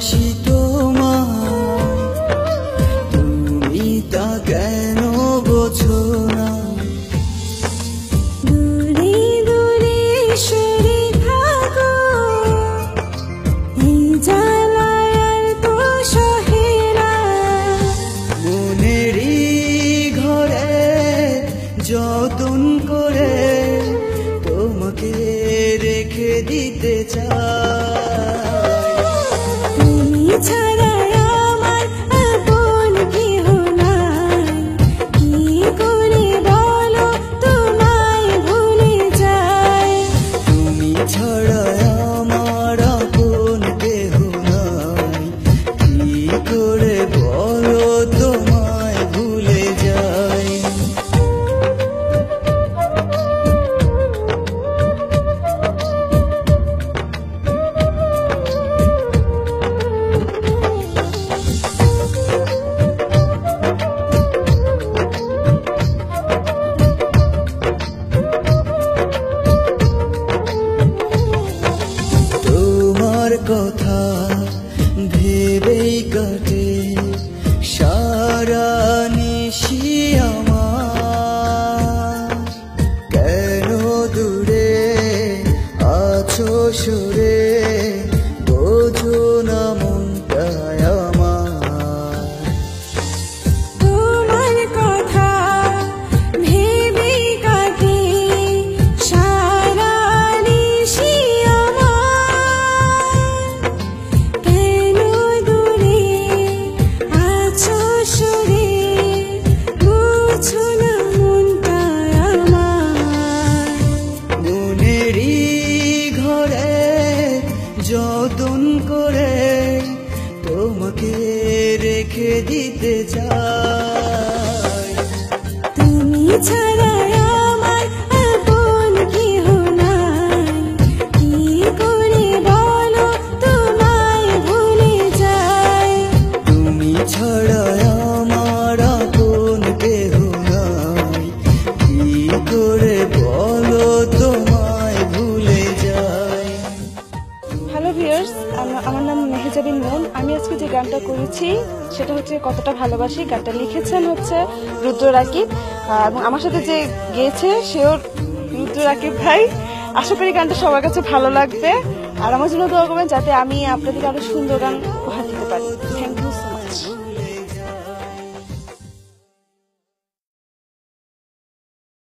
ভালোবাসি তোমায়। তুমি তা কেন বোঝো না? দূরে দূরে সরে থাকো এই তো সহেরা মনেরই ঘরে যতন করে তোমাকে রেখে দিতে চাই। both রেখে দিতে চাই নাম মন। আমি আজকে যে গানটা করেছি, সেটা হচ্ছে কতটা ভালোবাসি, গানটা লিখেছেন হচ্ছে রুদ্র রাকিব। এবং আমার সাথে যে গেয়েছে, সেও রুদ্র রাকিব ভাই। আশা করি গানটা সবার কাছে ভালো লাগবে। আর আমার জন্য দোয়া করবেন যাতে আমি আপনাদেরকে আরও সুন্দর গান উপহার দিতে পারি। থ্যাংক